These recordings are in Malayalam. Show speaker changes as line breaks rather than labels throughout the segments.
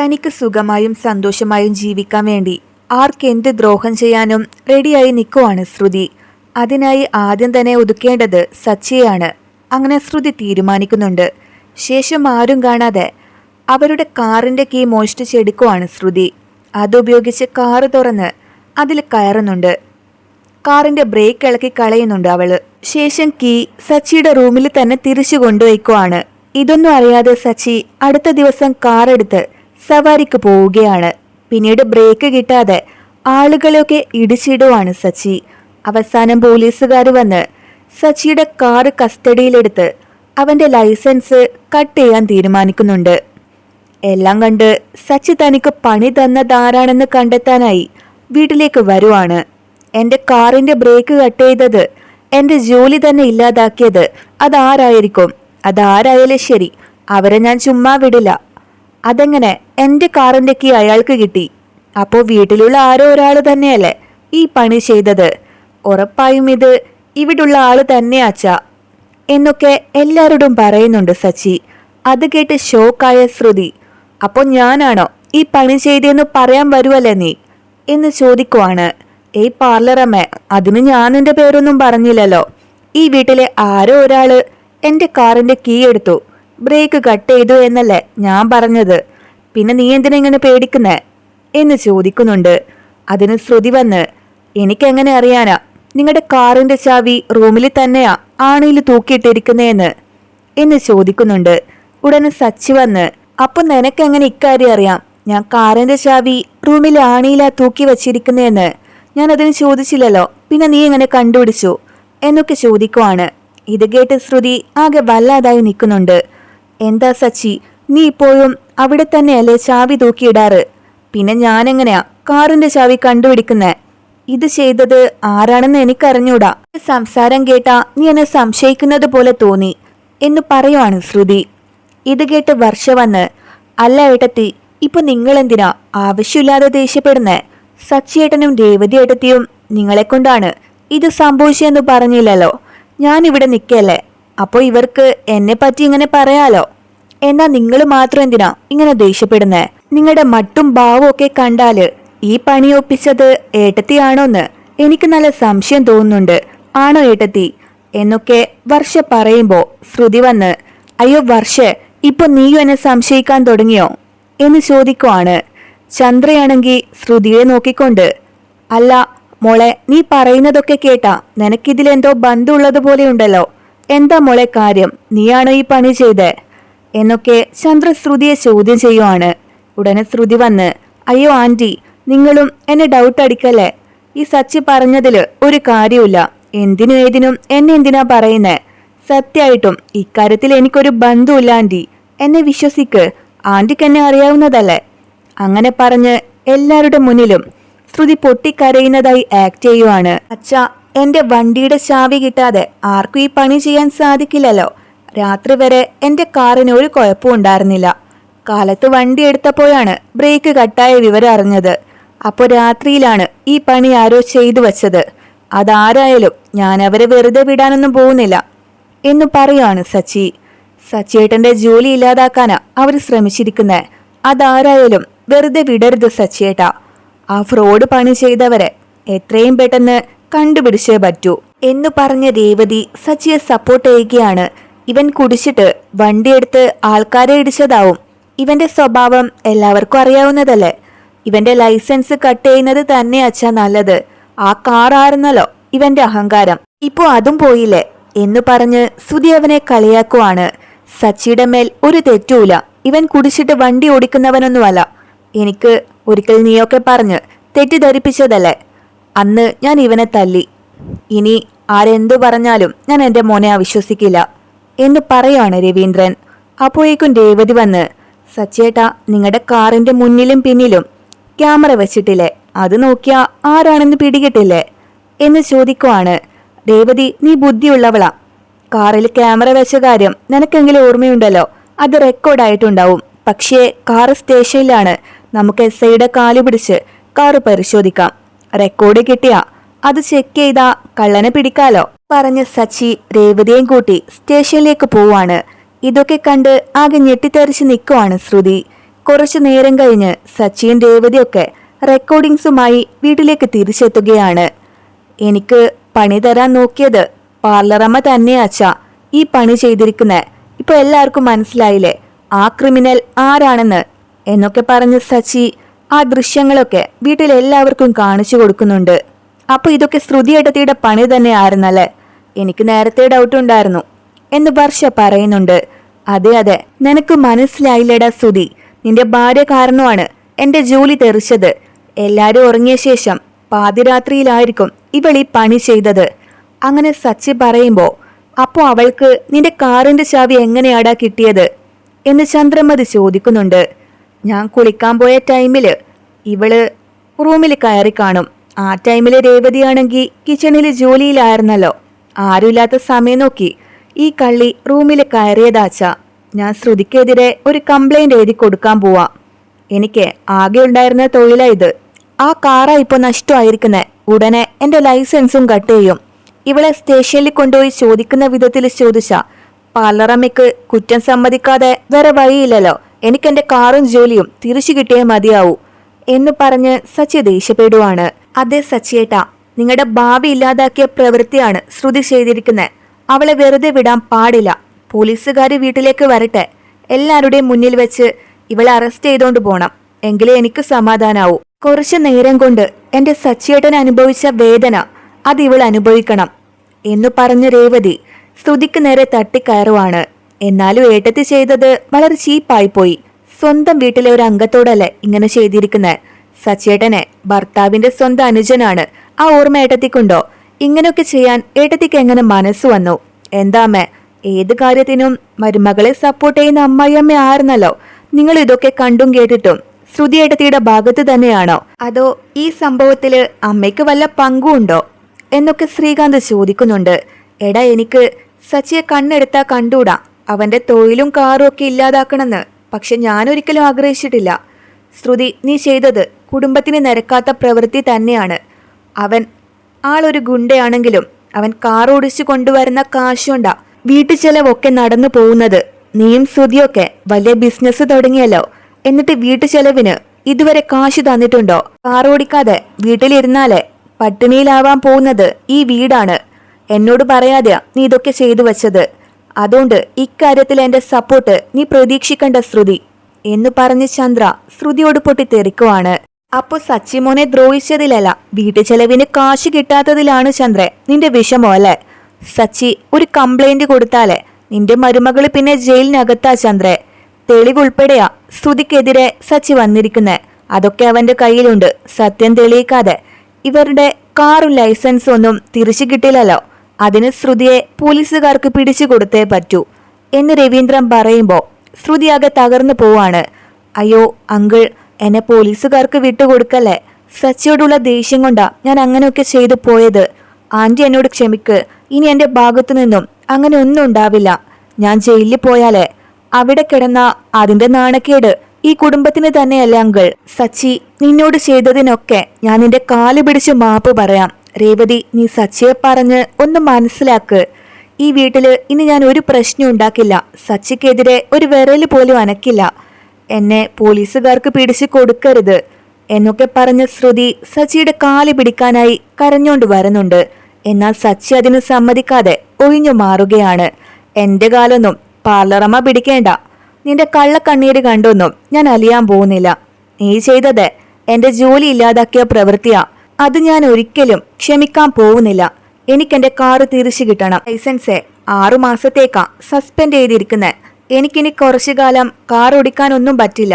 തനിക്ക് സുഖമായും സന്തോഷമായും ജീവിക്കാൻ വേണ്ടി ആർക്കെന്ത് ദ്രോഹം ചെയ്യാനും റെഡിയായി നിൽക്കുവാണ് ശ്രുതി. അതിനായി ആദ്യം തന്നെ ഒതുക്കേണ്ടത് സച്ചിയാണ് അങ്ങനെ ശ്രുതി തീരുമാനിക്കുന്നുണ്ട്. ശേഷം ആരും കാണാതെ അവരുടെ കാറിന്റെ കീ മോഷ്ടിച്ചെടുക്കുവാണ് ശ്രുതി. അതുപയോഗിച്ച് കാറ് തുറന്ന് അതിൽ കയറുന്നുണ്ട്. കാറിന്റെ ബ്രേക്ക് ഇളക്കി കളയുന്നുണ്ട് അവൾ. ശേഷം കീ സച്ചിയുടെ റൂമിൽ തന്നെ തിരിച്ചു കൊണ്ടുവയ്ക്കുവാണ് ഇതൊന്നും അറിയാതെ സച്ചി അടുത്ത ദിവസം കാർ എടുത്ത് സവാരിക്ക് പോവുകയാണ്. പിന്നീട് ബ്രേക്ക് കിട്ടാതെ ആളുകളെയൊക്കെ ഇടിച്ചിടുവാണ് സച്ചി. അവസാനം പോലീസുകാർ വന്ന് സച്ചിയുടെ കാർ കസ്റ്റഡിയിലെടുത്ത് അവന്റെ ലൈസൻസ് കട്ട് ചെയ്യാൻ തീരുമാനിക്കുന്നുണ്ട്. എല്ലാം കണ്ട് സച്ചി തനിക്ക് പണി തന്നതാരാണെന്ന് കണ്ടെത്താനായി വീട്ടിലേക്ക് വരുവാണ്. എന്റെ കാറിന്റെ ബ്രേക്ക് കട്ട് ചെയ്തത് എന്റെ ജോലി തന്നെ ഇല്ലാതാക്കിയത് അതാരായിരിക്കും? അതാരായാലും ശരി അവരെ ഞാൻ ചുമ്മാ വിടില്ല. അതെങ്ങനെ എന്റെ കാറിന്റെ കീ അയാൾക്ക് കിട്ടി. അപ്പോ വീട്ടിലുള്ള ആരോ ഒരാൾ തന്നെയല്ലേ ഈ പണി ചെയ്തത്. ഉറപ്പായും ഇത് ഇവിടുള്ള ആൾ അച്ച എന്നൊക്കെ എല്ലാവരോടും പറയുന്നുണ്ട് സച്ചി. അത് കേട്ട് ഷോക്കായ ശ്രുതി. അപ്പോൾ ഞാനാണോ ഈ പണി ചെയ്തതെന്ന് പറയാൻ വരുമല്ലേ നീ? എന്ന് ചോദിക്കുവാണ്. ഏയ് പാർലറമ്മേ അതിന് ഞാൻ എന്റെ പേരൊന്നും പറഞ്ഞില്ലല്ലോ. ഈ വീട്ടിലെ ആരോ ഒരാൾ എന്റെ കാറിന്റെ കീ എടുത്തു. ബ്രേക്ക് കട്ട് ചെയ്തു എന്നല്ലേ ഞാൻ പറഞ്ഞത്. പിന്നെ നീ എന്തിനാ ഇങ്ങനെ പേടിക്കുന്നേ? എന്ന് ചോദിക്കുന്നുണ്ട്. അതിന് ശ്രുതി വന്ന് എനിക്കെങ്ങനെ അറിയാനാ? നിങ്ങളുടെ കാറിന്റെ ചാവി റൂമിൽ തന്നെയാ ആണിയിൽ തൂക്കിയിട്ടിരിക്കുന്നേന്ന്. എന്ന് ചോദിക്കുന്നുണ്ട്. ഉടനെ സച്ചി വന്ന് അപ്പൊ നിനക്കെങ്ങനെ ഇക്കാര്യം അറിയാം? ഞാൻ കാറിന്റെ ചാവി റൂമിൽ ആണിയിലാ തൂക്കി വച്ചിരിക്കുന്നേന്ന്. ഞാൻ അതിന് ചോദിച്ചില്ലല്ലോ. പിന്നെ നീ എങ്ങനെ കണ്ടുപിടിച്ചു? എന്നൊക്കെ ചോദിക്കുവാണ്. ഇത് കേട്ട് ശ്രുതി ആകെ വല്ലാതായി നിൽക്കുന്നുണ്ട്. എന്താ സച്ചി? നീ ഇപ്പോഴും അവിടെ തന്നെയല്ലേ ചാവി തൂക്കിയിടാറ്? പിന്നെ ഞാനെങ്ങനെയാ കാറിന്റെ ചാവി കണ്ടുപിടിക്കുന്നേ? ഇത് ചെയ്തത് ആരാണെന്ന് എനിക്കറിഞ്ഞൂടാ. സംസാരം കേട്ടാ നീ എന്നെ സംശയിക്കുന്നത് പോലെ തോന്നി. എന്ന് പറയുവാണ് ശ്രുതി. ഇത് കേട്ട് വർഷ വന്ന് അല്ല ഏട്ടത്തി ഇപ്പൊ നിങ്ങളെന്തിനാ ആവശ്യമില്ലാതെ ദേഷ്യപ്പെടുന്നേ? സച്ചിയേട്ടനും രേവതി ഏട്ടത്തിയും നിങ്ങളെ കൊണ്ടാണ് ഇത് സംഭവിച്ചെന്ന് പറഞ്ഞില്ലല്ലോ. ഞാനിവിടെ നിൽക്കല്ലേ? അപ്പോൾ ഇവർക്ക് എന്നെ പറ്റി ഇങ്ങനെ പറയാലോ? എന്നാ നിങ്ങൾ മാത്രം എന്തിനാ ഇങ്ങനെ ദേഷ്യപ്പെടുന്നേ? നിങ്ങളുടെ മട്ടും ഭാവവും ഒക്കെ കണ്ടാൽ ഈ പണി ഒപ്പിച്ചത് ഏട്ടത്തിയാണോന്ന് എനിക്ക് നല്ല സംശയം തോന്നുന്നുണ്ട്. ആണോ ഏട്ടത്തി? എന്നൊക്കെ വർഷ പറയുമ്പോ ശ്രുതി വന്ന് അയ്യോ വർഷ ഇപ്പൊ നീയും എന്നെ സംശയിക്കാൻ തുടങ്ങിയോ? എന്ന് ചോദിക്കുവാണ്. ചന്ദ്രയാണെങ്കിൽ ശ്രുതിയെ നോക്കിക്കൊണ്ട് അല്ല മോളെ നീ പറയുന്നതൊക്കെ കേട്ടാ നിനക്കിതിലെന്തോ ബന്ധമുള്ളത് പോലെ ഉണ്ടല്ലോ. എന്താ മോളെ കാര്യം? നീയാണോ ഈ പണി ചെയ്തേ? എന്നൊക്കെ ചന്ദ്ര ശ്രുതിയെ ചോദ്യം ചെയ്യുവാണ്. ഉടനെ ശ്രുതി വന്ന് അയ്യോ ആന്റി നിങ്ങളും എന്നെ ഡൗട്ട് അടിക്കല്ലേ? ഈ സച്ചി പറഞ്ഞതിൽ ഒരു കാര്യമില്ല എന്തിനും ഏതിനും എന്നെ എന്തിനാ പറയുന്നേ? സത്യമായിട്ടും ഇക്കാര്യത്തിൽ എനിക്കൊരു ബന്ധുമില്ല ആന്റി. എന്നെ വിശ്വസിക്ക്. ആന്റിക്ക് എന്നെ അറിയാവുന്നതല്ലേ? അങ്ങനെ പറഞ്ഞ് എല്ലാവരുടെ മുന്നിലും ശ്രുതി പൊട്ടിക്കരയുന്നതായി ആക്ട് ചെയ്യുവാണ്. അച്ഛാ എന്റെ വണ്ടിയുടെ ചാവി കിട്ടാതെ ആർക്കും ഈ പണി ചെയ്യാൻ സാധിക്കില്ലല്ലോ. രാത്രി വരെ എന്റെ കാറിന് ഒരു കുഴപ്പവും ഉണ്ടായിരുന്നില്ല. കാലത്ത് വണ്ടി എടുത്തപ്പോഴാണ് ബ്രേക്ക് കട്ടായ വിവരം അറിഞ്ഞത്. അപ്പോൾ രാത്രിയിലാണ് ഈ പണി ആരോ ചെയ്തു വച്ചത്. അതാരായാലും ഞാൻ അവരെ വെറുതെ വിടാനൊന്നും പോകുന്നില്ല. എന്നു പറയുവാണ് സച്ചി. സച്ചിയേട്ടന്റെ ജോലി ഇല്ലാതാക്കാനാ അവർ ശ്രമിച്ചിരിക്കുന്നത് അതാരായാലും വെറുതെ വിടരുത് സച്ചിയേട്ട. ആ ഫ്രോഡ് പണി ചെയ്തവരെ എത്രയും പെട്ടെന്ന് കണ്ടുപിടിച്ചേ പറ്റൂ എന്നു പറഞ്ഞ രേവതി സച്ചിയെ സപ്പോർട്ട് ചെയ്യുകയാണ്. ഇവൻ കുടിച്ചിട്ട് വണ്ടിയെടുത്ത് ആൾക്കാരെ ഇടിച്ചതാവും. ഇവന്റെ സ്വഭാവം എല്ലാവർക്കും അറിയാവുന്നതല്ലേ? ഇവന്റെ ലൈസൻസ് കട്ട് ചെയ്യുന്നത് തന്നെ അച്ഛാ നല്ലത്. ആ കാർ ആയിരുന്നല്ലോ ഇവന്റെ അഹങ്കാരം. ഇപ്പോ അതും പോയില്ലേ? എന്ന് പറഞ്ഞ് സുധി അവനെ കളിയാക്കുവാണ്. സച്ചിയുടെ മേൽ ഒരു തെറ്റുമില്ല. ഇവൻ കുടിച്ചിട്ട് വണ്ടി ഓടിക്കുന്നവനൊന്നുമല്ല. എനിക്ക് ഒരിക്കൽ നീയൊക്കെ പറഞ്ഞ് തെറ്റിദ്ധരിപ്പിച്ചതല്ലേ? അന്ന് ഞാൻ ഇവനെ തല്ലി. ഇനി ആരെന്തു പറഞ്ഞാലും ഞാൻ എന്റെ മോനെ അവിശ്വസിക്കില്ല. എന്ന് പറയാണ് രവീന്ദ്രൻ. അപ്പോഴേക്കും രേവതി വന്ന് സച്ചേട്ടാ നിങ്ങളുടെ കാറിന്റെ മുന്നിലും പിന്നിലും ക്യാമറ വെച്ചിട്ടില്ലേ? അത് നോക്കിയാ ആരാണെന്ന് പിടികിട്ടില്ലേ? എന്ന് ചോദിക്കുവാണ്. രേവതി നീ ബുദ്ധിയുള്ളവളാ. കാറിൽ ക്യാമറ വെച്ച കാര്യം നിനക്കെങ്കിലും ഓർമ്മയുണ്ടല്ലോ? അത് റെക്കോർഡായിട്ടുണ്ടാവും. പക്ഷേ കാറ് സ്റ്റേഷനിലാണ്. നമുക്ക് എസ് ഐയുടെ കാൽ പിടിച്ച് കാറ് പരിശോധിക്കാം. റെക്കോർഡ് കിട്ടിയ. അത് ചെക്ക് ചെയ്താ കള്ളനെ പിടിക്കാലോ. പറഞ്ഞ സച്ചി രേവതിയെയും കൂട്ടി സ്റ്റേഷനിലേക്ക് പോവാണ്. ഇതൊക്കെ കണ്ട് ആകെ ഞെട്ടിത്തെറിച്ച് നിൽക്കുവാണ് ശ്രുതി. കുറച്ചു നേരം കഴിഞ്ഞ് സച്ചിയും രേവതിയൊക്കെ റെക്കോർഡിങ്സുമായി വീട്ടിലേക്ക് തിരിച്ചെത്തുകയാണ്. എനിക്ക് പണി തരാൻ നോക്കിയത് പാർലറമ്മ തന്നെയാച്ച ഈ പണി ചെയ്തിരിക്കുന്ന. ഇപ്പൊ എല്ലാവർക്കും മനസ്സിലായില്ലേ? ആ ക്രിമിനൽ ആരാണെന്ന്? എന്നൊക്കെ പറഞ്ഞ് സച്ചി ആ ദൃശ്യങ്ങളൊക്കെ വീട്ടിലെല്ലാവർക്കും കാണിച്ചു കൊടുക്കുന്നുണ്ട്. അപ്പൊ ഇതൊക്കെ ശ്രുതി ശ്രുതിയേട്ടത്തിയുടെ പണി തന്നെ ആയിരുന്നല്ലേ എനിക്ക് നേരത്തെ ഡൗട്ട് ഉണ്ടായിരുന്നു എന്ന് വർഷ പറയുന്നുണ്ട്. അതെ അതെ. നിനക്ക് മനസ്സിലായില്ലടാ ശ്രുതി? നിന്റെ ഭാര്യ കാരണമാണ് എന്റെ ജോലി തെറിച്ചത്. എല്ലാരും ഉറങ്ങിയ ശേഷം പാതിരാത്രിയിലായിരിക്കും ഇവൾ ഈ പണി ചെയ്തത്. അങ്ങനെ സച്ചി പറയുമ്പോ അപ്പോ അവൾക്ക് നിന്റെ കാറിന്റെ ചാവി എങ്ങനെയാടാ കിട്ടിയത്? എന്ന് ചന്ദ്രമതി ചോദിക്കുന്നുണ്ട്. ഞാൻ കുളിക്കാൻ പോയ ടൈമിൽ ഇവൾ റൂമിൽ കയറി കാണും. ആ ടൈമിൽ രേവതിയാണെങ്കിൽ കിച്ചണിൽ ജോലിയിലായിരുന്നല്ലോ. ആരുമില്ലാത്ത സമയം നോക്കി ഈ കള്ളി റൂമിൽ കയറിയതാച്ച. ഞാൻ ശ്രുതിക്കെതിരെ ഒരു കംപ്ലൈന്റ് എഴുതി കൊടുക്കാൻ പോവാ. എനിക്ക് ആകെ ഉണ്ടായിരുന്ന തൊഴിലാ ഇത്. ആ കാറാ ഇപ്പൊ നഷ്ടമായിരിക്കുന്നത് ഉടനെ എന്റെ ലൈസൻസും കട്ട് ചെയ്യും. ഇവളെ സ്റ്റേഷനിൽ കൊണ്ടുപോയി ചോദിക്കുന്ന വിധത്തിൽ ചോദിച്ച പാർലറമ്മയ്ക്ക് കുറ്റം സമ്മതിക്കാതെ വേറെ വഴിയില്ലല്ലോ. എനിക്ക് എന്റെ കാറും ജോലിയും തിരിച്ചു കിട്ടിയേ മതിയാവൂ എന്ന് പറഞ്ഞ് സച്ചി ദേഷ്യപ്പെടുവാണ്. അതെ സച്ചിയേട്ടാ നിങ്ങളുടെ ഭാവി ഇല്ലാതാക്കിയ പ്രവൃത്തിയാണ് ശ്രുതി ചെയ്തിരിക്കുന്നത് അവളെ വെറുതെ വിടാൻ പാടില്ല. പോലീസുകാർ വീട്ടിലേക്ക് വരട്ടെ. എല്ലാവരുടെയും മുന്നിൽ വെച്ച് ഇവളെ അറസ്റ്റ് ചെയ്തോണ്ട് പോണം. എങ്കിലേ എനിക്ക് സമാധാനാവൂ. കുറച്ചു നേരം കൊണ്ട് എന്റെ സച്ചിയേട്ടൻ അനുഭവിച്ച വേദന അത് ഇവൾ അനുഭവിക്കണം എന്നു പറഞ്ഞ രേവതി സ്തുതിക്ക് നേരെ തട്ടിക്കയറുവാണ്. എന്നാലും ഏട്ടത്തി ചെയ്തത് വളരെ ചീപ്പായിപ്പോയി. സ്വന്തം വീട്ടിലെ ഒരു അംഗത്തോടല്ലേ ഇങ്ങനെ ചെയ്തിരിക്കുന്നത് സച്ചേട്ടനെ ഭർത്താവിന്റെ സ്വന്തം അനുജനാണ്. ആ ഓർമ്മ ഏട്ടത്തിക്കുണ്ടോ? ഇങ്ങനെയൊക്കെ ചെയ്യാൻ ഏട്ടത്തിക്ക് എങ്ങനെ മനസ്സ് വന്നു? എന്താമ്മേ ഏത് കാര്യത്തിനും മരുമകളെ സപ്പോർട്ട് ചെയ്യുന്ന അമ്മായിയമ്മ ആയിരുന്നല്ലോ. നിങ്ങൾ ഇതൊക്കെ കണ്ടും കേട്ടിട്ടും ശ്രുതി ഏട്ടത്തിയുടെ ഭാഗത്ത് തന്നെയാണോ? അതോ ഈ സംഭവത്തിൽ അമ്മയ്ക്ക് വല്ല പങ്കുണ്ടോ? എന്നൊക്കെ ശ്രീകാന്ത് ചോദിക്കുന്നുണ്ട്. എടാ എനിക്ക് സച്ചിയെ കണ്ണെടുത്താ കണ്ടൂടാ. അവന്റെ തൊഴിലും കാറും ഒക്കെ ഇല്ലാതാക്കണമെന്ന് പക്ഷെ ഞാനൊരിക്കലും ആഗ്രഹിച്ചിട്ടില്ല. ശ്രുതി നീ ചെയ്തത് കുടുംബത്തിന് നിരക്കാത്ത പ്രവൃത്തി തന്നെയാണ്. അവൻ ആളൊരു ഗുണ്ടയാണെങ്കിലും അവൻ കാർ ഓടിച്ചു കൊണ്ടുവരുന്ന കാശുണ്ടാ വീട്ടു ചെലവൊക്കെ നടന്നു പോകുന്നത്. നീയും ശ്രുതിയൊക്കെ വലിയ ബിസിനസ് തുടങ്ങിയല്ലോ. എന്നിട്ട് വീട്ടു ചെലവിന് ഇതുവരെ കാശ് തന്നിട്ടുണ്ടോ? കാർ ഓടിക്കാതെ വീട്ടിലിരുന്നാലേ പട്ടിണിയിലാവാൻ പോകുന്നത് ഈ വീടാണ്. എന്നോട് പറയാതെയാ നീ ഇതൊക്കെ ചെയ്തു വെച്ചത്. അതുകൊണ്ട് ഇക്കാര്യത്തിൽ എന്റെ സപ്പോർട്ട് നീ പ്രതീക്ഷിക്കേണ്ട ശ്രുതി. എന്ന് പറഞ്ഞ് ചന്ദ്ര ശ്രുതിയോട് പൊട്ടിത്തെറിക്കുവാണ്. അപ്പൊ സച്ചിമോനെ ദ്രോഹിച്ചതിലല്ല വീട്ടു ചെലവിന് കാശ് കിട്ടാത്തതിലാണ് ചന്ദ്ര നിന്റെ വിഷമോ അല്ലേ? സച്ചി ഒരു കംപ്ലൈന്റ് കൊടുത്താലേ നിന്റെ മരുമകൾ പിന്നെ ജയിലിനകത്താ ചന്ദ്രേ. തെളിവുൾപ്പെടെയാ സ്തുതിക്കെതിരെ സച്ചി വന്നിരിക്കുന്നെ. അതൊക്കെ അവന്റെ കയ്യിലുണ്ട്. സത്യം തെളിയിക്കാതെ. ഇവരുടെ കാറും ലൈസൻസും ഒന്നും തിരിച്ചു കിട്ടില്ലല്ലോ. അതിന് ശ്രുതിയെ പോലീസുകാർക്ക് പിടിച്ചു കൊടുത്തേ പറ്റൂ എന്ന് രവീന്ദ്രൻ പറയുമ്പോൾ ശ്രുതി ആകെ തകർന്നു പോവാണ്. അയ്യോ അങ്കിൾ എന്നെ പോലീസുകാർക്ക് വിട്ടുകൊടുക്കല്ലേ? സച്ചിയോടുള്ള ദേഷ്യം കൊണ്ടാ ഞാൻ അങ്ങനെയൊക്കെ ചെയ്തു പോയത്. ആന്റി എന്നോട് ക്ഷമിക്ക് ഇനി എന്റെ ഭാഗത്തു നിന്നും അങ്ങനെ ഒന്നും ഉണ്ടാവില്ല. ഞാൻ ജയിലിൽ പോയാലേ അവിടെ കിടന്ന അതിന്റെ നാണക്കേട്. ഈ കുടുംബത്തിന് തന്നെയല്ല അങ്കിൾ? സച്ചി നിന്നോട് ചെയ്തതിനൊക്കെ ഞാൻ നിന്റെ കാൽ പിടിച്ച് മാപ്പ് പറയാം. രേവതി നീ സച്ചിയെ പറഞ്ഞ് ഒന്ന് മനസ്സിലാക്ക്. ഈ വീട്ടിൽ ഇനി ഞാൻ ഒരു പ്രശ്നം ഉണ്ടാക്കില്ല. സച്ചിക്കെതിരെ ഒരു വിരൽ പോലും അനക്കില്ല. എന്നെ പോലീസുകാർക്ക് പിടിച്ചു കൊടുക്കരുത്. എന്നൊക്കെ പറഞ്ഞ ശ്രുതി സച്ചിയുടെ കാൽ പിടിക്കാനായി കരഞ്ഞോണ്ട് വരുന്നുണ്ട്. എന്നാൽ സച്ചി അതിന് സമ്മതിക്കാതെ ഒഴിഞ്ഞു മാറുകയാണ്. എന്റെ കാലൊന്നും പാർലറമ്മ പിടിക്കേണ്ട. നിന്റെ കള്ളക്കണ്ണീര് കണ്ടൊന്നും ഞാൻ അലിയാൻ പോകുന്നില്ല. നീ ചെയ്തത് എന്റെ ജോലി ഇല്ലാതാക്കിയ പ്രവൃത്തിയാ. അത് ഞാൻ ഒരിക്കലും ക്ഷമിക്കാൻ പോകുന്നില്ല. എനിക്കെന്റെ കാറ് തിരിച്ചു കിട്ടണം. ലൈസൻസ് ആറു മാസത്തേക്കാ സസ്പെൻഡ് ചെയ്തിരിക്കുന്നത് എനിക്കിനി കുറച്ചു കാലം കാർ ഓടിക്കാനൊന്നും പറ്റില്ല.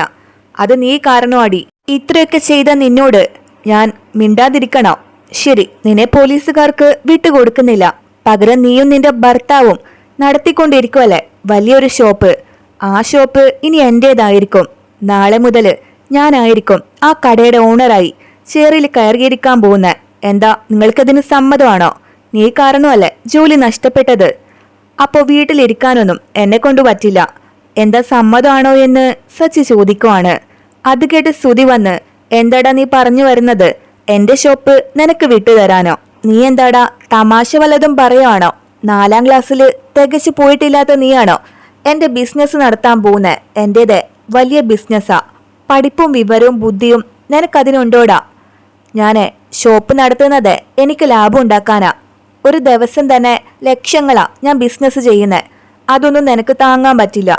അത് നീ കാരണമാടി ഇത്രയൊക്കെ ചെയ്ത നിന്നോട് ഞാൻ മിണ്ടാതിരിക്കണോ? ശരി നിന്നെ പോലീസുകാർക്ക് വിട്ടുകൊടുക്കുന്നില്ല. പകരം നീയും നിന്റെ ഭർത്താവും നടത്തിക്കൊണ്ടിരിക്കുമല്ലേ വലിയൊരു ഷോപ്പ്. ആ ഷോപ്പ് ഇനി എന്റേതായിരിക്കും. നാളെ മുതൽ ഞാനായിരിക്കും ആ കടയുടെ ഓണറായി ചേറിൽ കയറിയിരിക്കാൻ പോകുന്ന എന്താ നിങ്ങൾക്കതിന് സമ്മതമാണോ? നീ കാരണമല്ലേ ജോലി നഷ്ടപ്പെട്ടത്? അപ്പോൾ വീട്ടിലിരിക്കാനൊന്നും എന്നെ കൊണ്ട് പറ്റില്ല. എന്താ സമ്മതമാണോ എന്ന് സച്ചി ചോദിക്കുവാണ്. അത് കേട്ട് സ്തുതി വന്ന് എന്താടാ നീ പറഞ്ഞു വരുന്നത്? എന്റെ ഷോപ്പ് നിനക്ക് വിട്ടുതരാനോ നീ എന്താടാ തമാശ വല്ലതും പറയുവാണോ? നാലാം ക്ലാസ്സിൽ തികച്ചു പോയിട്ടില്ലാത്ത നീയാണോ? എന്റെ ബിസിനസ് നടത്താൻ പോകുന്ന എന്റേത് വലിയ ബിസിനസ്സാ പഠിപ്പും വിവരവും ബുദ്ധിയും നിനക്കതിനുണ്ടോടാ? ഞാൻ ഷോപ്പ് നടത്തുന്നത് എനിക്ക് ലാഭം ഉണ്ടാക്കാനാ. ഒരു ദിവസം തന്നെ ലക്ഷങ്ങളാ ഞാൻ ബിസിനസ് ചെയ്യുന്നത് അതൊന്നും നിനക്ക് താങ്ങാൻ പറ്റില്ല.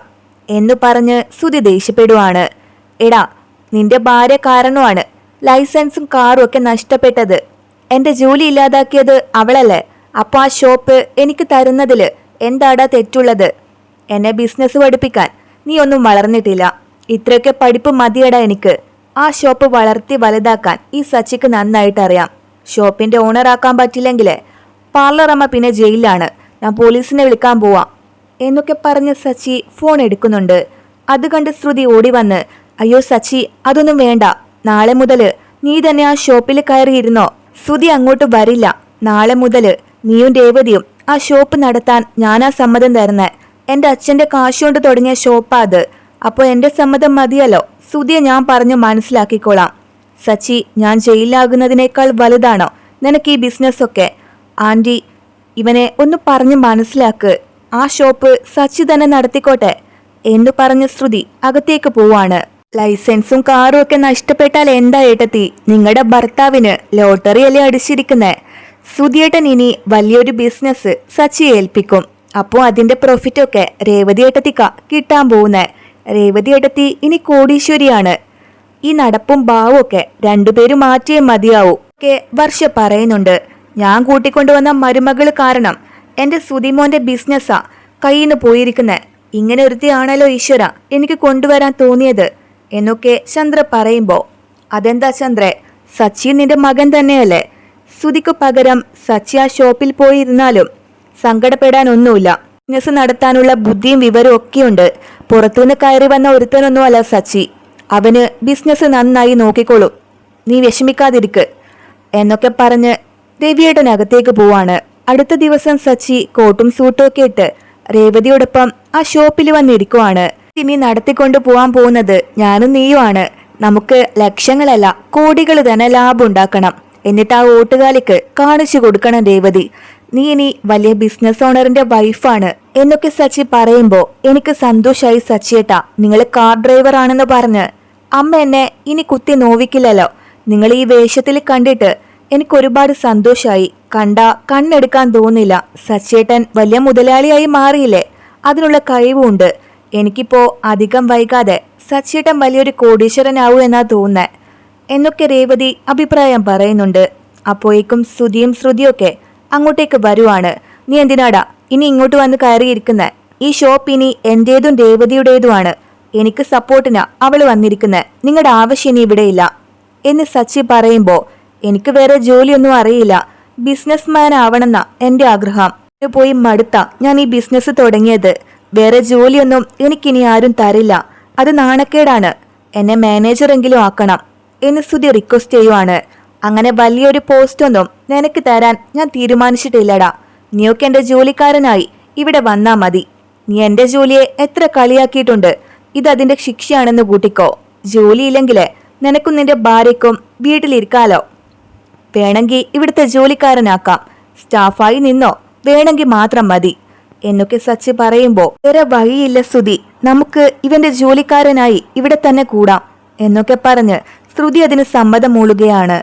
എന്നു പറഞ്ഞ് സുതി ദേഷ്യപ്പെടുവാണ്. എടാ നിന്റെ ഭാര്യ കാരണമാണ് ലൈസൻസും കാറും ഒക്കെ നഷ്ടപ്പെട്ടത്. എന്റെ ജോലി ഇല്ലാതാക്കിയത് അവളല്ലേ? അപ്പോൾ ആ ഷോപ്പ് എനിക്ക് തരുന്നതിൽ എന്താടാ തെറ്റുള്ളത്? എന്നെ ബിസിനസ് പഠിപ്പിക്കാൻ നീ ഒന്നും വളർന്നിട്ടില്ല. ഇത്രയൊക്കെ പഠിപ്പ് മതിയടാ എനിക്ക്. ആ ഷോപ്പ് വളർത്തി വലുതാക്കാൻ ഈ സച്ചിക്ക് നന്നായിട്ട് അറിയാം ഷോപ്പിന്റെ ആക്കാൻ പറ്റില്ലെങ്കിൽ പാർലർ അമ്മ പിന്നെ ജയിലിലാണ്. ഞാൻ പോലീസിനെ വിളിക്കാൻ പോവാം. എന്നൊക്കെ പറഞ്ഞ് സച്ചി ഫോൺ എടുക്കുന്നുണ്ട്. അത് കണ്ട് ശ്രുതി ഓടി വന്ന് അയ്യോ സച്ചി അതൊന്നും വേണ്ട. നാളെ മുതൽ നീ തന്നെ ആ ഷോപ്പിൽ കയറിയിരുന്നോ? ശ്രുതി അങ്ങോട്ട് വരില്ല. നാളെ മുതൽ നീയും രേവതിയും ആ ഷോപ്പ് നടത്താൻ ഞാനാ സമ്മതം തരുന്നേ. എന്റെ അച്ഛന്റെ കാശുകൊണ്ട് തുടങ്ങിയ ഷോപ്പാ അത്. അപ്പോൾ എന്റെ സമ്മതം മതിയല്ലോ. ശ്രുതിയെ ഞാൻ പറഞ്ഞു മനസ്സിലാക്കിക്കോളാം. സച്ചി ഞാൻ ജയിലിലാകുന്നതിനേക്കാൾ വലുതാണോ? നിനക്ക് ഈ ബിസിനസ്സൊക്കെ ആന്റി ഇവനെ ഒന്ന് പറഞ്ഞ് മനസ്സിലാക്ക്. ആ ഷോപ്പ് സച്ചി തന്നെ നടത്തിക്കോട്ടെ. എന്നു പറഞ്ഞു ശ്രുതി അകത്തേക്ക് പോവാണ്. ലൈസൻസും കാറും ഒക്കെ നഷ്ടപ്പെട്ടാൽ എന്താ ഏട്ടത്തി? നിങ്ങളുടെ ഭർത്താവിന് ലോട്ടറി അല്ലേ അടിച്ചിരിക്കുന്നേ? സുധിയേട്ടൻ ഇനി വലിയൊരു ബിസിനസ് സച്ചി ഏൽപ്പിക്കും. അപ്പോൾ അതിന്റെ പ്രോഫിറ്റൊക്കെ രേവതി ഏട്ടത്തിക്ക കിട്ടാൻ പോകുന്നേ. രേവതി എടുത്തി ഇനി കോടീശ്വരിയാണ്. ഈ നടപ്പും ഭാവും ഒക്കെ രണ്ടുപേരും മാറ്റിയേ മതിയാവൂ. ഒക്കെ വർഷ പറയുന്നുണ്ട്. ഞാൻ കൂട്ടിക്കൊണ്ടുവന്ന മരുമകൾ കാരണം എന്റെ സുതിമോന്റെ ബിസിനസ്സാ കയ്യിന്ന് പോയിരിക്കുന്നെ. ഇങ്ങനെ ഒരുത്തിയാണല്ലോ ഈശ്വര എനിക്ക് കൊണ്ടുവരാൻ തോന്നിയത്. എന്നൊക്കെ ചന്ദ്ര പറയുമ്പോ അതെന്താ ചന്ദ്രേ സച്ചി നിന്റെ മകൻ തന്നെയല്ലേ? സുതിക്ക് പകരം സച്ചി ആ ഷോപ്പിൽ പോയിരുന്നാലും സങ്കടപ്പെടാനൊന്നുമില്ല. ബിസിനസ് നടത്താനുള്ള ബുദ്ധിയും വിവരവും ഒക്കെയുണ്ട്. പുറത്തുനിന്ന് കയറി വന്ന ഒരുത്തനൊന്നുമല്ല സച്ചി. അവന് ബിസിനസ് നന്നായി നോക്കിക്കോളൂ. നീ വിഷമിക്കാതിരിക്ക്. എന്നൊക്കെ പറഞ്ഞ് രവിയേട്ടനകത്തേക്ക് പോവാണ്. അടുത്ത ദിവസം സച്ചി കോട്ടും സൂട്ടും ഒക്കെ ഇട്ട് രേവതിയോടൊപ്പം ആ ഷോപ്പിൽ വന്നിരിക്കുവാണ് ഇനി നടത്തിക്കൊണ്ട് പോവാൻ പോകുന്നത് ഞാനും നീയുമാണ് നമുക്ക് ലക്ഷങ്ങളല്ല കോടികൾ തന്നെ ലാഭം ഉണ്ടാക്കണം. എന്നിട്ട് ആ ഓട്ടുകാലിക്ക് കാണിച്ചു കൊടുക്കണം രേവതി. നീ ഇനി വലിയ ബിസിനസ് ഓണറിന്റെ വൈഫാണ് എന്നൊക്കെ സച്ചി പറയുമ്പോ എനിക്ക് സന്തോഷായി സച്ചിയേട്ടാ നിങ്ങൾ കാർ ഡ്രൈവർ ആണെന്ന് പറഞ്ഞ്. അമ്മ എന്നെ ഇനി കുത്തി നോവിക്കില്ലല്ലോ. നിങ്ങൾ ഈ വേഷത്തിൽ കണ്ടിട്ട് എനിക്ക് ഒരുപാട് സന്തോഷായി. കണ്ട കണ്ണെടുക്കാൻ തോന്നില്ല. സച്ചേട്ടൻ വലിയ മുതലാളിയായി മാറിയില്ലേ? അതിനുള്ള കഴിവുണ്ട്. എനിക്കിപ്പോ അധികം വൈകാതെ സച്ചേട്ടൻ വലിയൊരു കോടീശ്വരനാവൂ എന്നാ തോന്നേ എന്നൊക്കെ രേവതി അഭിപ്രായം പറയുന്നുണ്ട്. അപ്പോഴേക്കും ശ്രുതിയും ശ്രുതിയൊക്കെ അങ്ങോട്ടേക്ക് വരുവാണ്. നീ എന്തിനാടാ ഇനി ഇങ്ങോട്ട് വന്ന് കയറിയിരിക്കുന്ന? ഈ ഷോപ്പ് ഇനി എന്റേതും രേവതിയുടേതുമാണ്. എനിക്ക് സപ്പോർട്ടിനാ അവൾ വന്നിരിക്കുന്നെ. നിങ്ങളുടെ ആവശ്യം ഇനി ഇവിടെയില്ല. എന്ന് സച്ചി പറയുമ്പോ എനിക്ക് വേറെ ജോലിയൊന്നും അറിയില്ല. ബിസിനസ്മാൻ ആവണമെന്ന എന്റെ ആഗ്രഹം. പോയി മടുത്ത ഞാൻ ഈ ബിസിനസ് തുടങ്ങിയത്. വേറെ ജോലിയൊന്നും എനിക്കിനി ആരും തരില്ല. അത് നാണക്കേടാണ്. എന്നെ മാനേജറെങ്കിലും ആക്കണം. എന്ന് സുധി റിക്വസ്റ്റ് ചെയ്യുവാണ്. അങ്ങനെ വലിയൊരു പോസ്റ്റൊന്നും നിനക്ക് തരാൻ ഞാൻ തീരുമാനിച്ചിട്ടില്ലടാ. നീയൊക്കെ എന്റെ ജോലിക്കാരനായി. ഇവിടെ വന്നാ മതി. നീ എന്റെ ജോലിയെ എത്ര കളിയാക്കിയിട്ടുണ്ട്. ഇത് അതിന്റെ ശിക്ഷയാണെന്ന് കൂട്ടിക്കോ. ജോലിയില്ലെങ്കിൽ നിനക്കും നിന്റെ ഭാര്യയ്ക്കും വീട്ടിലിരിക്കാലോ വേണമെങ്കിൽ ഇവിടുത്തെ ജോലിക്കാരനാക്കാം. സ്റ്റാഫായി നിന്നോ? വേണമെങ്കിൽ മാത്രം മതി. എന്നൊക്കെ സച്ചി പറയുമ്പോൾ വേറെ വഴിയില്ല ശ്രുതി. നമുക്ക് ഇവന്റെ ജോലിക്കാരനായി ഇവിടെ തന്നെ കൂടാം. എന്നൊക്കെ പറഞ്ഞ് ശ്രുതി അതിന് സമ്മതം മൂളുകയാണ്